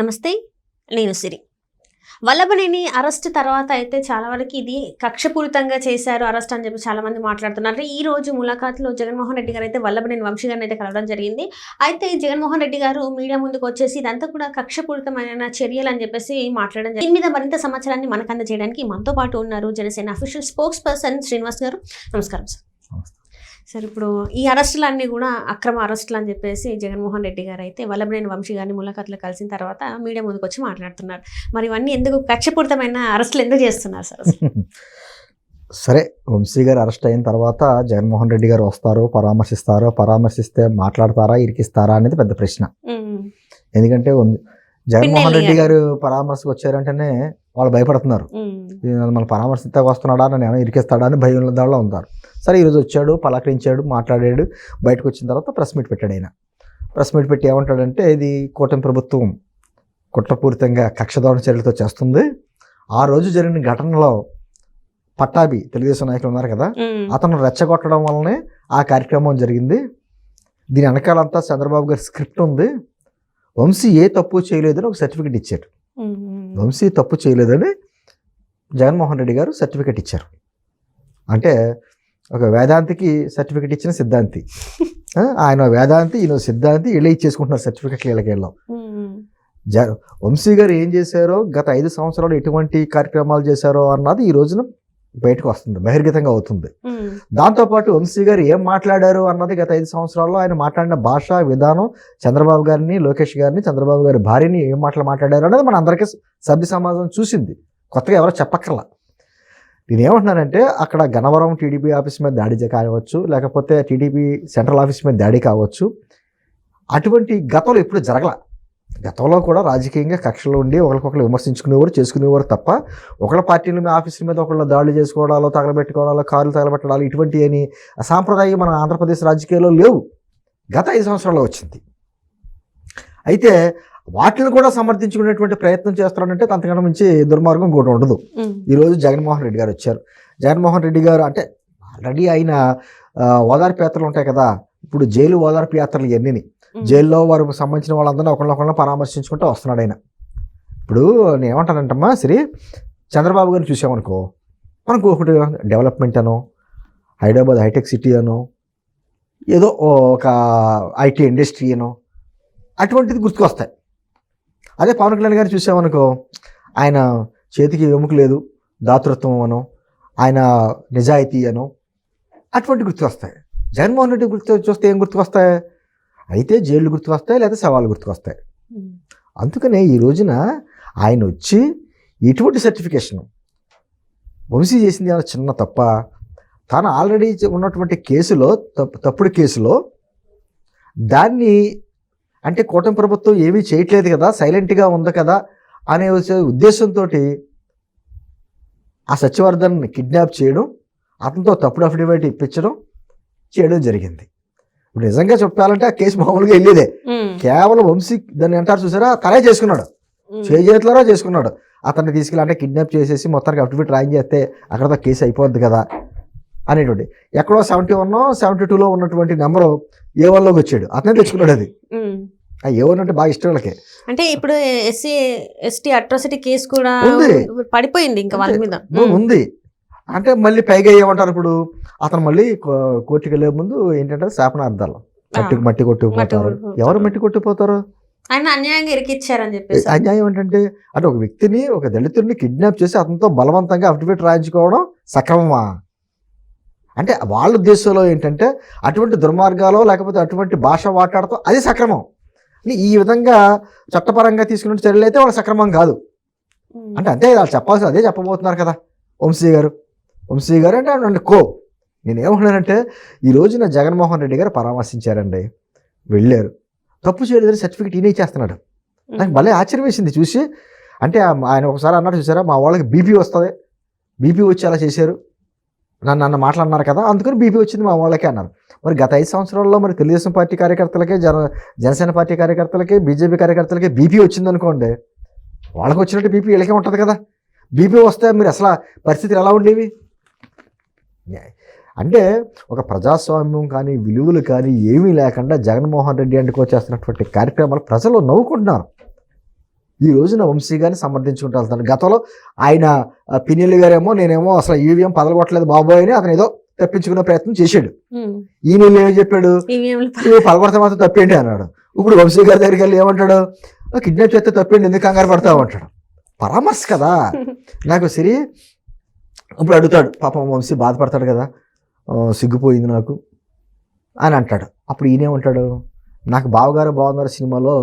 నమస్తే నేను సిరి. వల్లభనేని అరెస్ట్ తర్వాత అయితే చాలా వరకు ఇది కక్షపూరితంగా చేశారు అరెస్ట్ అని చెప్పి చాలా మంది మాట్లాడుతున్నారు. ఈ రోజు ములాఖాత్లో జగన్మోహన్ రెడ్డి గారు అయితే వల్లభనేని వంశీ గారిని అయితే కలవడం జరిగింది. అయితే జగన్మోహన్ రెడ్డి గారు మీడియా ముందుకు వచ్చేసి ఇదంతా కూడా కక్షపూరితమైన చర్యలు అని చెప్పేసి మాట్లాడడం దీని మీద మరింత సమాచారాన్ని మనకు అందజేయడానికి మనతో పాటు ఉన్నారు Janasena official spokesperson Srinivas గారు. నమస్కారం సార్. సార్ ఇప్పుడు ఈ అరెస్టులన్నీ కూడా అక్రమ అరెస్టులు అని చెప్పేసి జగన్మోహన్ రెడ్డి గారు అయితే వల్లభనేని వంశీ గారిని ములాఖాత్లో కలిసిన తర్వాత మీడియా ముందుకు వచ్చి మాట్లాడుతున్నారు. మరి ఇవన్నీ ఎందుకు కక్షపూరితమైన అరెస్టులు ఎందుకు చేస్తున్నారు సార్? సరే వంశీ గారు అరెస్ట్ అయిన తర్వాత జగన్మోహన్ రెడ్డి గారు వస్తారు పరామర్శిస్తారు పరామర్శిస్తే మాట్లాడతారా ఇరికిస్తారా అనేది పెద్ద ప్రశ్న. ఎందుకంటే జగన్మోహన్ రెడ్డి గారు. పరామర్శకు వచ్చారంటేనే వాళ్ళు భయపడుతున్నారు. మన పరామర్శిస్తాకు వస్తున్నాడా నన్ను ఏమైనా ఇరికిస్తాడా అని భయం దానిలో ఉంటారు. సరే ఈరోజు వచ్చాడు పలకరించాడు మాట్లాడాడు బయటకు వచ్చిన తర్వాత ప్రెస్ మీట్ పెట్టాడు ఆయన. ప్రెస్ మీట్ పెట్టి ఏమంటాడంటే ఇది కూటమి ప్రభుత్వం కుట్రపూరితంగా కక్షదోరణ చర్యలతో చేస్తుంది. ఆ రోజు జరిగిన ఘటనలో పట్టాభి తెలుగుదేశం నాయకులు ఉన్నారు కదా అతను రెచ్చగొట్టడం వల్లనే ఆ కార్యక్రమం జరిగింది. దీని వెనకాలంతా చంద్రబాబు గారి స్క్రిప్ట్ ఉంది. వంశీ ఏ తప్పు చేయలేదని ఒక సర్టిఫికెట్ ఇచ్చారు ఉమ్, వంశీ తప్పు చేయలేదని జగన్మోహన్ రెడ్డి గారు సర్టిఫికెట్ ఇచ్చారు. అంటే ఒక వేదాంతికి సర్టిఫికెట్ ఇచ్చిన సిద్ధాంతి. ఆయన వేదాంతి ఈయన సిద్ధాంతి వీళ్ళే ఇచ్చేసుకుంటున్నారు సర్టిఫికెట్లు వీళ్ళకి వెళ్ళాం వంశీ గారు ఏం చేశారో గత ఐదు సంవత్సరాలు ఎటువంటి కార్యక్రమాలు చేశారో అన్నది ఈ రోజున బయటకు వస్తుంది బహిర్గతంగా అవుతుంది. దాంతోపాటు వంశీ గారు ఏం మాట్లాడారు అన్నది గత ఐదు సంవత్సరాల్లో ఆయన మాట్లాడిన భాష విధానం చంద్రబాబు గారిని లోకేష్ గారిని చంద్రబాబు గారి భార్యని ఏం మాటలు మాట్లాడారు అనేది మన అందరికీ సభ్య సమాజం చూసింది. కొత్తగా ఎవరో చెప్పక్కర్లా. నేను ఏమంటున్నానంటే అక్కడ గన్నవరం టీడీపీ ఆఫీస్ మీద దాడి కావచ్చు లేకపోతే టీడీపీ సెంట్రల్ ఆఫీస్ మీద దాడి కావచ్చు అటువంటి గతంలో ఎప్పుడు జరగల. గతంలో కూడా రాజకీయంగా కక్షలు ఉండి ఒకరికొకరు విమర్శించుకునేవారు చేసుకునేవారు తప్ప ఒకళ్ళ పార్టీల మీద ఆఫీసుల మీద ఒకళ్ళ దాడులు చేసుకోవడాలు తగలబెట్టుకోవడాలు కార్లు తగలబెట్టడాలు ఇటువంటి అని సాంప్రదాయం మన ఆంధ్రప్రదేశ్ రాజకీయాల్లో లేవు. గత ఐదు సంవత్సరాల్లో వచ్చింది. అయితే వాటిని కూడా సమర్థించుకునేటువంటి ప్రయత్నం చేస్తున్నారంటే అంతకన్నా మించి దుర్మార్గం కూడా ఉండదు. ఈరోజు జగన్మోహన్ రెడ్డి గారు వచ్చారు. జగన్మోహన్ రెడ్డి గారు అంటే ఆల్రెడీ ఆయన ఓదార్పు యాత్రలు ఉంటాయి కదా. ఇప్పుడు జైలు ఓదార్పు యాత్రలు ఇవన్నీ జైల్లో వారికి సంబంధించిన వాళ్ళందరినీ ఒకళ్ళొకళ్ళని పరామర్శించుకుంటూ వస్తున్నాడు ఆయన. ఇప్పుడు నేను ఏమంటానంటమ్మా శ్రీ చంద్రబాబు గారిని చూసామనుకో మనకు ఒకటి డెవలప్మెంట్ అనో హైదరాబాద్ హైటెక్ సిటీ అనో ఏదో ఒక ఐటీ ఇండస్ట్రీ అనో అటువంటిది గుర్తుకొస్తాయి. అదే పవన్ కళ్యాణ్ గారిని చూసామనుకో ఆయన చేతికి ఎముక లేదు దాతృత్వం అనో ఆయన నిజాయితీ అనో అటువంటి గుర్తుకొస్తాయి జగన్మోహన్ రెడ్డి గుర్తు చూస్తే ఏం గుర్తుకొస్తాయి అయితే జైళ్ళు గుర్తుకొస్తాయి లేదా సవాళ్ళు గుర్తుకొస్తాయి అందుకనే ఈ రోజున ఆయన వచ్చి ఎటువంటి సర్టిఫికేషన్ వంశీ చేసింది ఏమైనా చిన్న తప్ప తాను ఆల్రెడీ ఉన్నటువంటి కేసులో తప్పు తప్పుడు కేసులో దాన్ని అంటే కూటమి ప్రభుత్వం ఏమీ చేయట్లేదు కదా సైలెంట్గా ఉంది కదా అనే ఉద్దేశంతో ఆ సత్యవర్ధన్ కిడ్నాప్ చేయడం అతనితో తప్పుడు అఫిడవిట్ ఇప్పించడం చేయడం జరిగింది. ఇప్పుడు నిజంగా చెప్పాలంటే ఆ కేసు మామూలుగా వెళ్ళేదే. కేవలం వంశీ దాన్ని అంటారు చూసారా? తనే చేసుకున్నాడు. చేతులారా చేసుకున్నాడు. అతన్ని తీసుకెళ్ళి అంటే కిడ్నాప్ చేసేసి మొత్తానికి అఫిడవిట్ రాయింగ్ చేస్తే అక్కడతో కేసు అయిపోద్ది కదా. అనేటువంటి. ఎక్కడో సెవెంటీ వన్ సెవెంటీ టూలో ఉన్నటువంటి నెంబరు ఏ వన్లోకి వచ్చాడు. అతనే తెచ్చుకున్నాడు అది. ఏ వన్ అంటే బాగా ఇష్టం వాళ్ళకి. అంటే ఇప్పుడు ఎస్సీ ఎస్టీ అట్రాసిటీ కేసు కూడా. పడిపోయింది ఇంకా వాళ్ళ మీద. ఉంది, అంటే మళ్ళీ పైగా ఏమంటారు ఇప్పుడు? అతను మళ్ళీ కోర్టుకి వెళ్ళే ముందు ఏంటంటే శాపనార్థాలు మట్టి మట్టి కొట్టుకుపోతారు. ఎవరు మట్టి కొట్టుకుపోతారు ఆయన అన్యాయంగా ఇరికిచ్చారని చెప్పేసి. అన్యాయం ఏంటంటే అంటే ఒక వ్యక్తిని ఒక దళితుడిని కిడ్నాప్ చేసి అతనితో బలవంతంగా అఫిడవిట్ రాయించుకోవడం సక్రమమా? అంటే వాళ్ళ ఉద్దేశంలో ఏంటంటే అటువంటి దుర్మార్గాలు లేకపోతే అటువంటి భాష మాట్లాడతాం అది సక్రమం. ఈ విధంగా చట్టపరంగా తీసుకున్న చర్యలు అయితే వాళ్ళ సక్రమం కాదు. అంటే అంతే వాళ్ళు చెప్పాల్సి అదే చెప్పబోతున్నారు కదా. వంశీ గారు. వంశీ గారు అంటే అంటే కో. నేను ఏమంటున్నానంటే ఈ రోజున జగన్మోహన్ రెడ్డి గారు పరామర్శించారండి. వెళ్ళారు. తప్పు చేయలేదని సర్టిఫికేట్ ఈయన ఇచ్చేస్తున్నాడు నాకు భలే ఆశ్చర్యం వేసింది చూసి. అంటే ఆయన ఒకసారి అన్నాడు చూసారా? మా వాళ్ళకి బీపీ వస్తుంది. బీపీ వచ్చి అలా చేశారు. నన్ను అన్న మాటలు అన్నారు కదా అందుకని బీపీ వచ్చింది మా వాళ్ళకే అన్నారు. మరి గత ఐదు సంవత్సరాల్లో మరి తెలుగుదేశం పార్టీ కార్యకర్తలకే జన జనసేన పార్టీ కార్యకర్తలకే బీజేపీ కార్యకర్తలకే బీపీ వచ్చింది అనుకోండి వాళ్ళకి వచ్చినట్టు బీపీ వీళ్ళకే ఉంటుంది కదా. బీపీ వస్తే మీరు అసలు పరిస్థితులు ఎలా ఉండేవి? అంటే ఒక ప్రజాస్వామ్యం కానీ విలువలు కానీ ఏమీ లేకుండా జగన్మోహన్ రెడ్డి అంటుకు చేస్తున్నటువంటి కార్యక్రమాలు ప్రజలు నవ్వుకుంటున్నారు. ఈ రోజున వంశీ గారిని సమర్థించుకుంటూ వెళ్తాడు గతంలో ఆయన ఆ, పినిల్లి గారేమో నేనేమో అసలు ఈవీఎం పదలగొట్టలేదు బాబోయ్ అని అతను ఏదో తప్పించుకునే ప్రయత్నం చేశాడు. ఈయన ఏం చెప్పాడు? పలకొడితే మాత్రం తప్పేంటి? అన్నాడు. ఇప్పుడు వంశీ గారి దగ్గరికి వెళ్ళి ఏమంటాడు? కిడ్నాప్ చేస్తే తప్పేంటి? ఎందుకు కంగారు పడతావు? అంటాడు. పరామర్శ కదా? నాకు సిరి ఇప్పుడు అడుగుతాడు. పాపం వంశీ బాధపడతాడు కదా? "ఆ, సిగ్గుపోయింది నాకు. అని అంటాడు. అప్పుడు ఈయనేమంటాడు? నాకు బావగారు బాగున్నారు సినిమాలో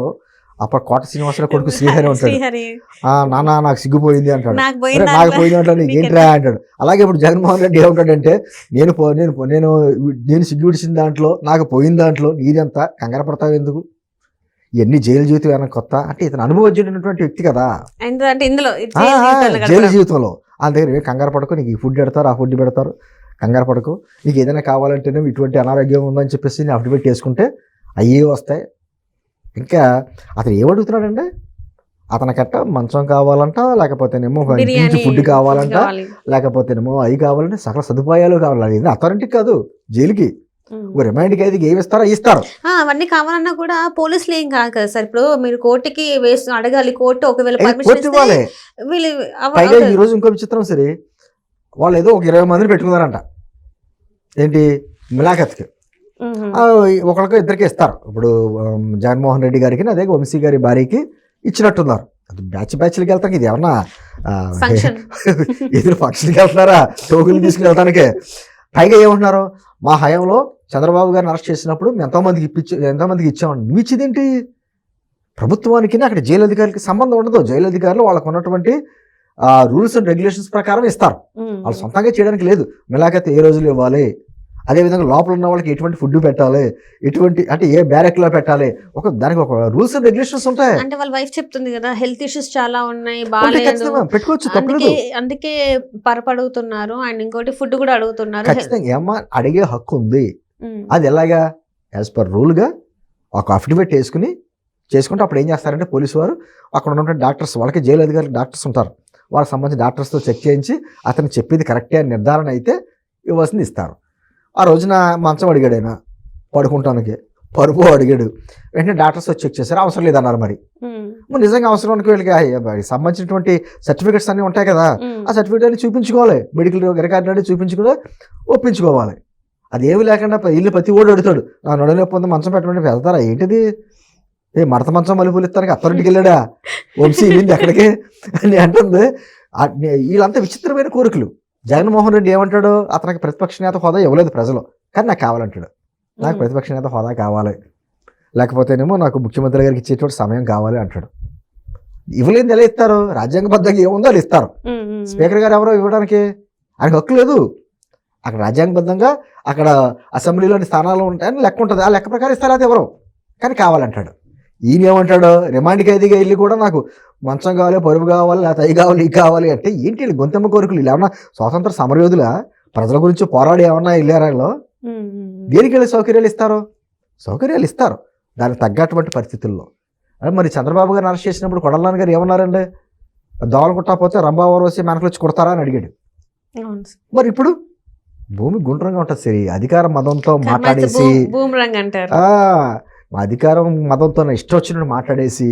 అప్పుడు కోట శ్రీనివాసరావు కొడుకు శ్రీహరి ఉంటాడు. శ్రీహరి. "ఆ, నాన్న నాకు సిగ్గుపోయింది అంటాడు. నాకు "అరే, పోయింది అంటాడు. ఏంట్రా అంటాడు. అలాగే ఇప్పుడు జగన్మోహన్ రెడ్డి ఏమంటాడంటే నేను పో నేను పో- నేను నేను సిగ్గు విడిచిన దాంట్లో నాకు పోయిన దాంట్లో నీదంతా కంగారు పడతావు ఎందుకు? ఎన్ని జైలు జీవితం ఏమైనా కొత్త. అంటే ఇతను అనుభవజ్ఞుడైనటువంటి వ్యక్తి కదా. అంటే ఇందులో జైలు జీవితాలు. "ఏ కంగారు పడకు. నీకు ఈ ఫుడ్ పెడతారు ఆ ఫుడ్ పెడతారు. కంగారు పడకు. నీకు ఏదైనా కావాలంటేనే ఇటువంటి అనారోగ్యం ఉందని చెప్పేసి నేను అఫిడవిట్ చేసుకుంటే అయ్యే వస్తాయి. ఇంకా అతను ఏమడుగుతున్నాడంటే అతనికట్ట మంచం కావాలంట లేకపోతేనేమో బిర్యానీ ఫుడ్ కావాలంట కావాలి. లేకపోతేనేమో అవి కావాలంటే సకల సదుపాయాలు కావాలి. అది అథారిటీకి కాదు జైలుకి. రిమైండ్కి అయితే ఏమి ఇస్తారో. ఇస్తారు అవన్నీ కావాలన్నా కూడా పోలీసులు ఏం కాదు కదా సార్. ఇప్పుడు మీరు కోర్టుకి వేసి అడగాలి కోర్టు ఒకవేళ పర్మిషన్ ఇవ్వాలి. వీళ్ళు పైగా. ఈ రోజు ఇంకో విచిత్రం సరే వాళ్ళు ఏదో ఒక ఇరవై మందిని పెట్టుకున్నారంట. ఏంటి? మిలాఖత్కి ఒకరికి ఇద్దరికి ఇస్తారు. ఇప్పుడు జగన్మోహన్ రెడ్డి గారికి అదే వంశీ గారి భార్యకి ఇచ్చినట్టున్నారు. అది బ్యాచ్ బ్యాచ్లకి వెళ్తానికి ఇది ఏమన్నా ఎదురు ఫంక్షన్కి వెళ్తున్నారా? టోకులు తీసుకుని వెళ్తానికి పైగా ఏమంటున్నారు? మా హయాంలో చంద్రబాబు గారిని అరెస్ట్ చేసినప్పుడు మేము ఎంతోమందికి ఇప్పించి ఎంతోమందికి ఇచ్చామని నువ్వు ఇచ్చేదేంటి ప్రభుత్వానికి అక్కడ జైలు అధికారులకి సంబంధం ఉండదు. జైలు అధికారులు వాళ్ళకు ఉన్నటువంటి రూల్స్ అండ్ రెగ్యులేషన్స్ ప్రకారం ఇస్తారు. వాళ్ళు సొంతంగా చేయడానికి లేదు. మిలాఖత్ ఏ రోజులు ఇవ్వాలి? అదేవిధంగా లోపల ఉన్న వాళ్ళకి ఎటువంటి ఫుడ్ పెట్టాలి? ఎటువంటి అంటే ఏ బ్యారెక్లో పెట్టాలి? ఒక దానికి ఒక రూల్స్ అండ్ రెగ్యులేషన్స్ ఉంటాయి. అంటే వాళ్ళ వైఫ్ చెప్తుంది కదా హెల్త్ ఇష్యూస్ చాలా ఉన్నాయి బాగాలేదు. పెట్టుకోవచ్చు అందుకే అందుకే పరప అడుగుతున్నారు అండ్ ఇంకోటి ఫుడ్ కూడా అడుగుతున్నారు. ఖచ్చితంగా అడిగే హక్కు ఉంది. అది ఎలాగా? యాజ్ పర్ రూల్గా ఒక అఫిడవిట్ వేసుకుని చేసుకుంటే అప్పుడు ఏం చేస్తారంటే పోలీసు వారు అక్కడ ఉన్నటువంటి డాక్టర్స్ వాళ్ళకి జైలు అధికారులు డాక్టర్స్ ఉంటారు. వాళ్ళకి సంబంధించిన డాక్టర్స్తో చెక్ చేయించి అతను చెప్పేది కరెక్టే అని నిర్ధారణ అయితే ఇవ్వాల్సింది ఇస్తారు. ఆ రోజున మంచం అడిగాడు ఆయన పడుకుంటానికి. పరుపు అడిగాడు. వెంటనే డాక్టర్స్ వచ్చి చెక్ చేశారు. అవసరం లేదన్నారు మరి. మరి నిజంగా అవసరం అనుకో వీళ్ళకి సంబంధించినటువంటి సర్టిఫికెట్స్ అన్నీ ఉంటాయి కదా. ఆ సర్టిఫికేట్ అన్ని చూపించుకోవాలి. మెడికల్ రికార్డు అన్ని చూపించుకుని ఒప్పించుకోవాలి. అది ఏమి లేకుండా ఇల్లు ప్రతి ఓడి అడుగుతాడు. నా నడునొప్పి ఉంది మంచం పెట్టమంటే వెళ్తారా? ఏంటిది? ఏ మడత మంచం మలుపులు ఇస్తానికి అత్తరింటికి వెళ్ళాడా? వంశీ వెళ్ళింది ఎక్కడికి అని అంటుంది. వీళ్ళంతా విచిత్రమైన కోరికలు. జగన్మోహన్ రెడ్డి ఏమంటాడు? అతనికి ప్రతిపక్ష నేత హోదా ఇవ్వలేదు ప్రజలు. కానీ నాకు కావాలంటాడు. నాకు. ప్రతిపక్ష నేత హోదా కావాలి. లేకపోతేనేమో నాకు ముఖ్యమంత్రి గారికి ఇచ్చేటువంటి సమయం కావాలి అంటాడు. ఇవ్వలేదు ఎలా ఇస్తారు? రాజ్యాంగబద్ధంగా ఏముందో వాళ్ళు ఇస్తారు. స్పీకర్ గారు ఎవరో ఇవ్వడానికి ఆయనకు హక్కు లేదు. అక్కడ రాజ్యాంగబద్ధంగా అక్కడ అసెంబ్లీలోని స్థానాలు ఉంటాయని లెక్క ఉంటుంది. ఆ లెక్క ప్రకారం ఇస్తారు అది ఎవరు? కానీ కావాలంటాడు. ఈయన ఏమంటాడు రిమాండ్ ఖైదీగా వెళ్ళి కూడా నాకు మంచం కావాలి పరుపు కావాలి లేకపోతే అవి కావాలి ఇవి కావాలి అంటే ఏంటి వీళ్ళు గొంతెమ్మ కోరికలు? వీళ్ళు ఏమన్నా స్వాతంత్ర సమరయోధుల? ప్రజల గురించి పోరాడి ఏమన్నా వెళ్ళారా వీళ్ళు? దేనికి వెళ్ళి సౌకర్యాలు ఇస్తారు? సౌకర్యాలు ఇస్తారు. దానికి తగ్గటువంటి పరిస్థితుల్లో. అదే మరి చంద్రబాబు గారిని అరెస్ట్ చేసినప్పుడు కొడలాన్ గారు ఏమన్నారండి? దోమలు కుట్టకపోతే రంభావారు వచ్చి మనకు వచ్చి కొడతారా అని అడిగాడు. మరి ఇప్పుడు భూమి గుండ్రంగా ఉంటుంది సరి అధికార మదంతో మాట్లాడేసి మా అధికారం మతంతో ఇష్టం వచ్చినట్టు మాట్లాడేసి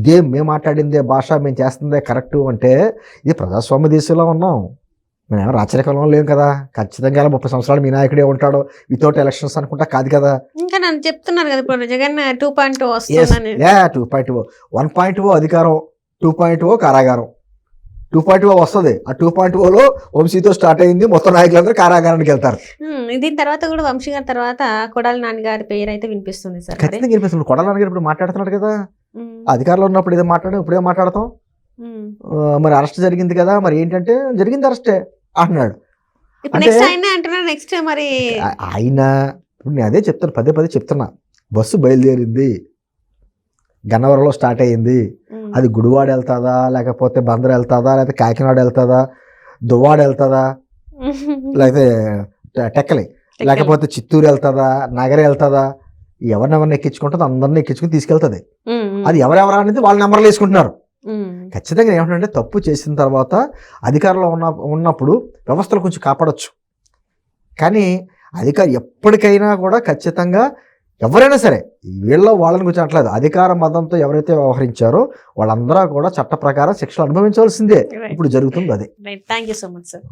ఇదే మేము మాట్లాడిందే భాష మేము చేస్తుందే కరెక్ట్ అంటే ఇది ప్రజాస్వామ్య దేశంలో ఉన్నాం. మేము రాచరికంలో లేం కదా. ఖచ్చితంగా ముప్పై సంవత్సరాలు మీ నాయకుడే ఉంటాడు. వితౌట్ ఎలక్షన్స్ అనుకుంటా కాదు కదా. ఇంకా నన్ను చెప్తున్నారు కదా ఇప్పుడు జగన్ టూ పాయింట్ వస్తుందని. Two point O one point O అధికారం టూ పాయింట్ ఓ కారాగారం. టూ పాయింట్ ఓ వస్తుంది. ఆ టూ పాయింట్ ఓలో వంశీతో స్టార్ట్ అయింది. మొత్తం నాయకులందరూ కారాగారానికి వెళ్తారు. దీని తర్వాత కూడా వంశీ గారి తర్వాత కొడాలి నాని గారి పేరు అయితే వినిపిస్తుంది సార్. ఖచ్చితంగా వినిపిస్తుంది. కొడాలని గారు ఇప్పుడు మాట్లాడుతున్నాడు కదా. అధికారంలో ఉన్నప్పుడు ఏదో మాట్లాడాం ఇప్పుడే మాట్లాడతాం. మరి అరెస్ట్ జరిగింది కదా మరి ఏంటంటే జరిగింది అరెస్టే అంటున్నాడు. మరి ఆయన ఇప్పుడు నేను అదే చెప్తాను పదే పదే చెప్తున్నా. బస్సు బయలుదేరింది. గన్నవరంలో స్టార్ట్ అయ్యింది. అది గుడివాడ వెళ్తుందా లేకపోతే బందర్ వెళ్తుందా లేకపోతే కాకినాడ వెళ్తుందా దువ్వాడ వెళ్తుందా లేకపోతే టెక్కలి. లేకపోతే చిత్తూరు వెళ్తుందా నగరి వెళ్తుందా ఎవరినెవరిని ఎక్కించుకుంటుందో అందరిని ఎక్కించుకుని తీసుకెళ్తుంది. అది ఎవరెవరా అనేది వాళ్ళ నెంబర్లు వేసుకుంటున్నారు. ఖచ్చితంగా ఏమంటే తప్పు చేసిన తర్వాత అధికారంలో ఉన్న ఉన్నప్పుడు వ్యవస్థలు కొంచెం కాపాడొచ్చు. కానీ అధికారి ఎప్పటికైనా కూడా ఖచ్చితంగా ఎవరైనా సరే వీళ్ళ వాళ్ళని గురించి అంటలేదు అధికార మతంతో ఎవరైతే వ్యవహరించారో వాళ్ళందరూ కూడా చట్ట ప్రకారం శిక్షలు అనుభవించవలసిందే. ఇప్పుడు జరుగుతుంది అదే. Thank you so much sir